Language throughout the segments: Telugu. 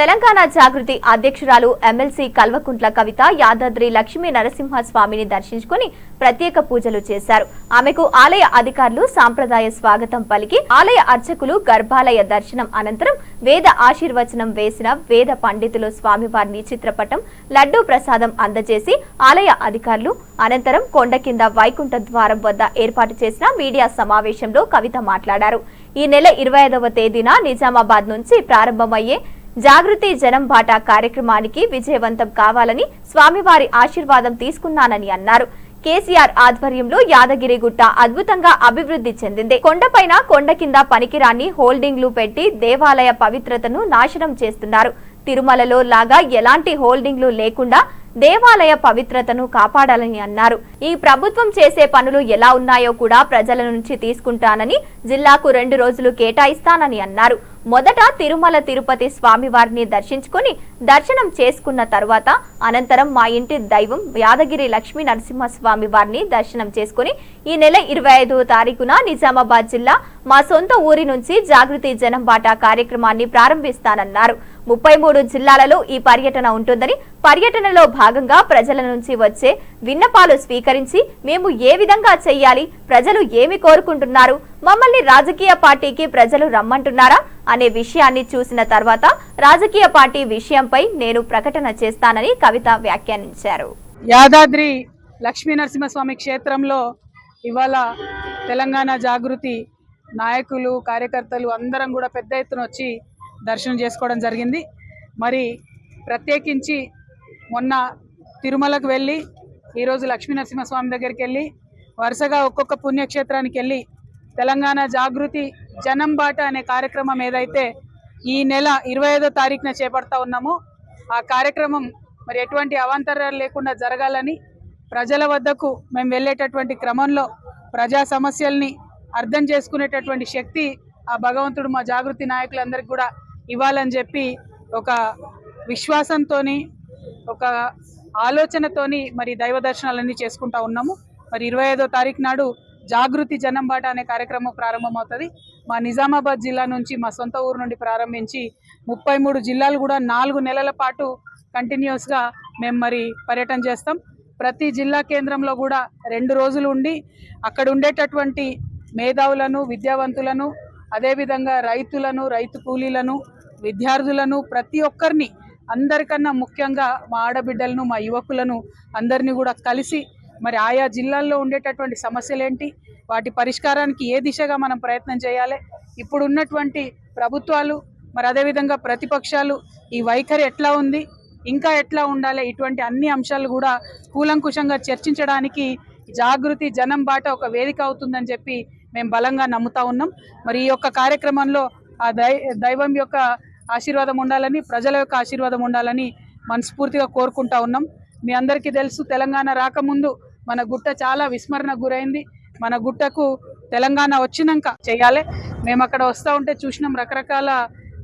తెలంగాణ జాగృతి అధ్యక్షురాలు ఎమ్మెల్సీ కల్వకుంట్ల కవిత యాదాద్రి లక్ష్మీ నరసింహస్వామిని దర్శించుకుని ప్రత్యేక పూజలు చేశారు. ఆమెకు ఆలయ అధికారులు సాంప్రదాయ స్వాగతం పలికి ఆలయ అర్చకులు గర్భాలయ దర్శనం అనంతరం వేద ఆశీర్వచనం వేసిన వేద పండితులు స్వామివారిని చిత్రపటం లడ్డూ ప్రసాదం అందజేసి ఆలయ అధికారులు అనంతరం కొండ కింద వైకుంఠ ద్వారం వద్ద ఏర్పాటు చేసిన మీడియా సమావేశంలో కవిత మాట్లాడారు. ఈ నెల ఇరవై ఐదవ తేదీన నిజామాబాద్ నుంచి ప్రారంభమయ్యే జాగృతి జనం బాట కార్యక్రమానికి విజయవంతం కావాలని స్వామివారి ఆశీర్వాదం తీసుకున్నానని అన్నారు. కేసీఆర్ ఆధ్వర్యంలో యాదగిరిగుట్ట అద్భుతంగా అభివృద్ధి చెందింది. కొండపైన కొండ కింద పనికిరాని హోల్డింగ్లు పెట్టి దేవాలయ పవిత్రతను నాశనం చేస్తున్నారు. తిరుమలలో లాగా ఎలాంటి హోల్డింగ్లు లేకుండా దేవాలయ పవిత్రతను కాపాడాలని అన్నారు. ఈ ప్రభుత్వం చేసే పనులు ఎలా ఉన్నాయో కూడా ప్రజల నుంచి తీసుకుంటానని జిల్లాకు రెండు రోజులు కేటాయిస్తానని అన్నారు. మొదట తిరుమల తిరుపతి స్వామివారిని దర్శించుకుని దర్శనం చేసుకున్న తర్వాత అనంతరం మా ఇంటి దైవం యాదగిరి లక్ష్మీ నరసింహస్వామి వారిని దర్శనం చేసుకుని ఈ నెల ఇరవై ఐదో తారీఖున నిజామాబాద్ జిల్లా మా సొంత ఊరి నుంచి జాగృతి జనం బాటా కార్యక్రమాన్ని ప్రారంభిస్తానన్నారు. ముప్పై మూడు జిల్లాలలో ఈ పర్యటన ఉంటుందని పర్యటనలో భాగంగా ప్రజల నుంచి వచ్చే విన్నపాలు స్వీకరించి మేము ఏ విధంగా చెయ్యాలి ప్రజలు ఏమి కోరుకుంటున్నారు మమ్మల్ని రాజకీయ పార్టీకి ప్రజలు రమ్మంటున్నారా అనే విషయాన్ని చూసిన తర్వాత రాజకీయ పార్టీ విషయంపై నేను ప్రకటన చేస్తానని కవిత వ్యాఖ్యానించారు. యాదాద్రి లక్ష్మీ నరసింహస్వామి క్షేత్రంలో ఇవాళ తెలంగాణ జాగృతి నాయకులు కార్యకర్తలు అందరం కూడా పెద్ద ఎత్తున వచ్చి దర్శనం చేసుకోవడం జరిగింది. మరి ప్రత్యేకించి మొన్న తిరుమలకు వెళ్ళి ఈరోజు లక్ష్మీ నరసింహస్వామి దగ్గరికి వెళ్ళి వరుసగా ఒక్కొక్క పుణ్యక్షేత్రానికి వెళ్ళి తెలంగాణ జాగృతి జనం బాట అనే కార్యక్రమం ఏదైతే ఈ నెల ఇరవై ఐదో తారీఖున చేపడతా ఉన్నామో ఆ కార్యక్రమం మరి ఎటువంటి అవాంతరాలు లేకుండా జరగాలని ప్రజల వద్దకు మేము వెళ్ళేటటువంటి క్రమంలో ప్రజా సమస్యల్ని అర్థం చేసుకునేటటువంటి శక్తి ఆ భగవంతుడు మా జాగృతి నాయకులందరికీ కూడా ఇవ్వాలని చెప్పి ఒక విశ్వాసంతోని ఒక ఆలోచనతోని మరి దైవ దర్శనాలన్నీ చేసుకుంటా ఉన్నాము. మరి ఇరవై ఐదో తారీఖు నాడు జాగృతి జనం బాట అనే కార్యక్రమం ప్రారంభమవుతుంది. మా నిజామాబాద్ జిల్లా నుంచి మా సొంత ఊరు నుండి ప్రారంభించి ముప్పై మూడు జిల్లాలు కూడా నాలుగు నెలల పాటు కంటిన్యూస్గా మేము మరి పర్యటన చేస్తాం. ప్రతి జిల్లా కేంద్రంలో కూడా రెండు రోజులు ఉండి అక్కడ ఉండేటటువంటి మేధావులను విద్యావంతులను అదేవిధంగా రైతులను రైతు కూలీలను విద్యార్థులను ప్రతి ఒక్కరిని అందరికన్నా ముఖ్యంగా మా ఆడబిడ్డలను మా యువకులను అందరినీ కూడా కలిసి మరి ఆయా జిల్లాల్లో ఉండేటటువంటి సమస్యలు ఏంటి వాటి పరిష్కారానికి ఏ దిశగా మనం ప్రయత్నం చేయాలి? ఇప్పుడు ఉన్నటువంటి ప్రభుత్వాలు మరి అదేవిధంగా ప్రతిపక్షాలు ఈ వైఖరి ఎట్లా ఉంది? ఇంకా ఎట్లా ఉండాలి? ఇటువంటి అన్ని అంశాలు కూడా కూలంకుషంగా చర్చించడానికి జాగృతి జనం బాట ఒక వేదిక అవుతుందని చెప్పి మేము బలంగా నమ్ముతా ఉన్నాం. మరి ఈ యొక్క కార్యక్రమంలో ఆ దై దైవం యొక్క ఆశీర్వాదం ఉండాలని ప్రజల యొక్క ఆశీర్వాదం ఉండాలని మనస్ఫూర్తిగా కోరుకుంటా ఉన్నాం. మీ అందరికీ తెలుసు తెలంగాణ రాకముందు మన గుట్ట చాలా విస్మరణకు గురైంది. మన గుట్టకు తెలంగాణ వచ్చినాక చేయాలి. మేము అక్కడ వస్తూ ఉంటే చూసినాం రకరకాల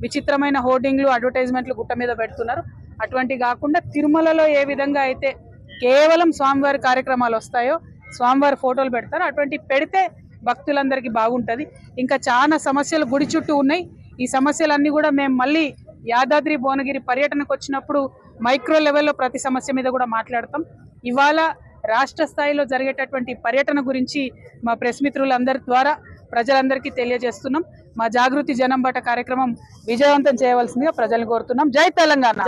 విచిత్రమైన హోర్డింగ్లు అడ్వర్టైజ్మెంట్లు గుట్ట మీద పెడుతున్నారు. అటువంటి కాకుండా తిరుమలలో ఏ విధంగా అయితే కేవలం స్వామివారి కార్యక్రమాలు వస్తాయో స్వామివారి ఫోటోలు పెడతారు అటువంటి పెడితే భక్తులందరికీ బాగుంటుంది. ఇంకా చాలా సమస్యలు గుడి చుట్టూ ఉన్నాయి. ఈ సమస్యలన్నీ కూడా మేము మళ్ళీ యాదాద్రి భువనగిరి పర్యటనకు వచ్చినప్పుడు మైక్రో లెవెల్లో ప్రతి సమస్య మీద కూడా మాట్లాడతాం. ఇవాళ రాష్ట్ర స్థాయిలో జరిగేటటువంటి పర్యటన గురించి మా ప్రెస్ మిత్రులందరి ద్వారా ప్రజలందరికీ తెలియజేస్తున్నాం. మా జాగృతి జనం బట కార్యక్రమం విజయవంతం చేయవలసిందిగా ప్రజలను కోరుతున్నాం. జై తెలంగాణ.